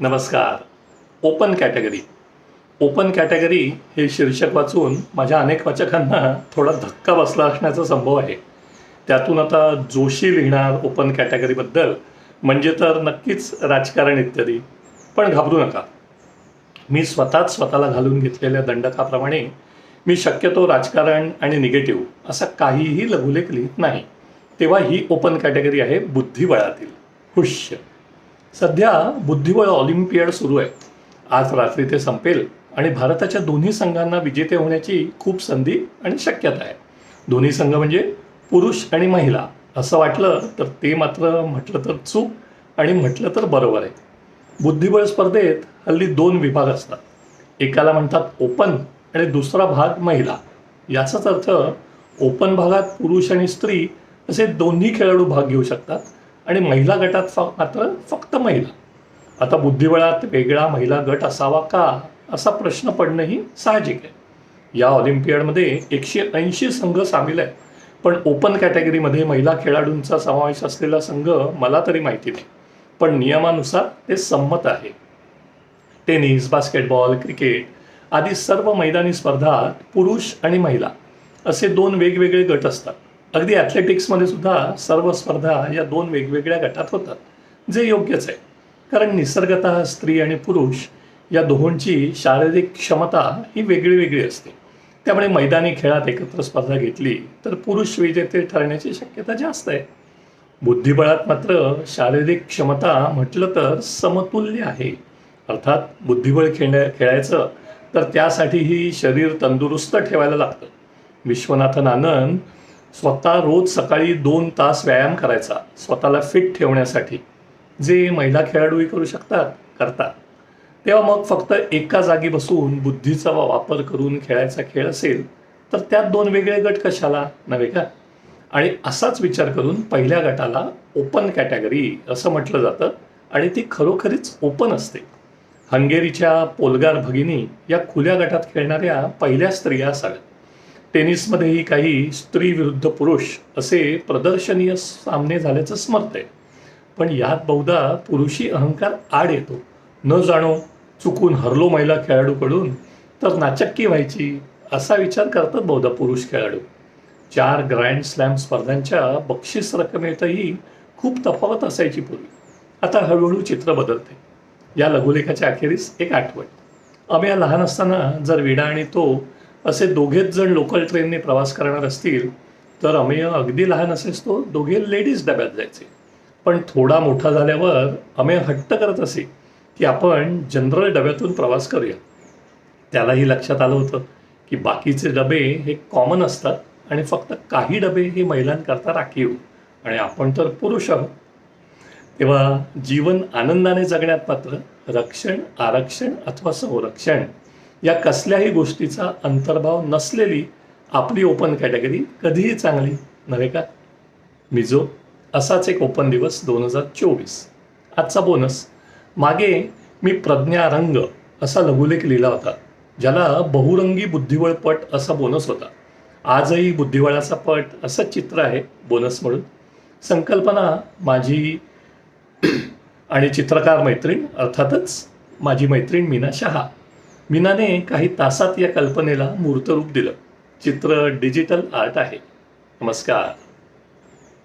नमस्कार. Open category open category हे शीर्षक वाचून माझ्या अनेक वाचकांना थोडा धक्का बसला असण्याचा संभव आहे. त्यातून आता जोशी लिहिणार ओपन कॅटेगरीबद्दल म्हणजे तर नक्कीच राजकारण इत्यादी पण घाबरू नका. मी स्वतःच स्वतःला घालून घेतलेल्या दंडकाप्रमाणे मी शक्यतो राजकारण आणि निगेटिव्ह असा काहीही लघुलेख लिहित नाही. तेव्हा ही ओपन कॅटेगरी आहे बुद्धिबळातील. हुश्य सध्या बुद्धिबळ ऑलिम्पियड सुरू आहे. आज रात्री ते संपेल आणि भारताच्या दोन्ही संघांना विजेते होण्याची खूप संधी आणि शक्यता आहे. दोन्ही संघ म्हणजे पुरुष आणि महिला. असं वाटलं तर ते मात्र म्हटलं तर चूक आणि म्हटलं तर बरोबर आहे. बुद्धिबळ स्पर्धेत हल्ली दोन विभाग असतात. एकाला म्हणतात ओपन आणि दुसरा भाग महिला. याचाच अर्थ ओपन भागात पुरुष आणि स्त्री असे दोन्ही खेळाडू भाग घेऊ शकतात. आणि महिला गटात फ मात्र फक्त महिला. आता बुद्धिबळात वेगळा महिला गट असावा का? असा प्रश्न पडणंही साहजिक आहे. या ऑलिम्पियाडमध्ये एकशे ऐंशी संघ सामील आहेत. पण ओपन कॅटेगरीमध्ये महिला खेळाडूंचा समावेश असलेला संघ मला तरी माहिती नाही. पण नियमानुसार ते संमत आहे. टेनिस बास्केटबॉल क्रिकेट आदी सर्व मैदानी स्पर्धात पुरुष आणि महिला असे दोन वेगवेगळे गट असतात. अगदी ॲथलेटिक्समध्ये सुद्धा सर्व स्पर्धा या दोन वेगवेगळ्या गटात होतात जे योग्यच आहे. कारण निसर्गत स्त्री आणि पुरुष या दोहोंची शारीरिक क्षमता ही वेगळी वेगळी असते. त्यामुळे मैदानी खेळात एकत्र स्पर्धा घेतली तर पुरुष विजेते ठरण्याची शक्यता जास्त आहे. बुद्धिबळात मात्र शारीरिक क्षमता म्हटलं तर समतुल्य आहे. अर्थात बुद्धिबळ खेळण्या खेळायचं तर त्यासाठीही शरीर तंदुरुस्त ठेवायला लागतं. विश्वनाथन आनंद स्वतः रोज सकाळी दोन तास व्यायाम करायचा स्वतःला फिट ठेवण्यासाठी. जे महिला खेळाडूही करू शकतात करतात. तेव्हा मग फक्त एका जागी बसून बुद्धीचा वापर करून खेळायचा खेळ असेल तर त्यात दोन वेगळे गट कशाला? नव्हे का? आणि असाच विचार करून पहिल्या गटाला ओपन कॅटेगरी असं म्हटलं जातं आणि ती खरोखरीच ओपन असते. हंगेरीच्या पोलगार भगिनी या खुल्या गटात खेळणाऱ्या पहिल्या स्त्रिया असाव्यात. टेनिसमध्येही काही स्त्री विरुद्ध पुरुष असे प्रदर्शनीय सामने झाल्याचं स्मरत आहे. पण यात बहुधा पुरुषी अहंकार आड येतो. न जाणो चुकून हरलो महिला खेळाडूकडून तर नाचक्की व्हायची असा विचार करतात बहुधा पुरुष खेळाडू. चार ग्रँड स्लॅम स्पर्धांच्या बक्षीस रकमेतही खूप तफावत असायची पूर्वी. आता हळूहळू चित्र बदलते. या लघुलेखाच्या अखेरीस एक आठवण. आम्ही लहान असताना जर विडा आणि तो असे दोघेच जण लोकल ट्रेनने प्रवास करणार असतील तर अमेय अगदी लहान असेच तो दोघे लेडीज डब्यात जायचे. पण थोडा मोठा झाल्यावर अमेय हट्ट करत असे की आपण जनरल डब्यातून प्रवास करूया. त्यालाही लक्षात आलं होतं की बाकीचे डबे हे कॉमन असतात आणि फक्त काही डबे हे महिलांकरता राखीव आणि आपण तर पुरुष आहोत. तेव्हा जीवन आनंदाने जगण्यात मात्र रक्षण आरक्षण अथवा संरक्षण या कसल्याही गोष्टीचा अंतर्भाव नसलेली आपली ओपन कॅटेगरी कधीही चांगली नव्हे का? मिझो असाच एक ओपन दिवस दोन हजार चोवीस. आजचा बोनस मागे मी प्रज्ञा रंग असा लघुलेख लिहिला होता ज्याला बहुरंगी बुद्धिबळ पट असा बोनस होता. आजही बुद्धिबळाचा पट असं चित्र आहे बोनस म्हणून. संकल्पना माझी आणि चित्रकार मैत्रीण अर्थातच माझी मैत्रीण मीना शहा. मीनाने काही तासात या कल्पनेला मूर्तरूप दिलं. चित्र डिजिटल आर्ट आहे. नमस्कार.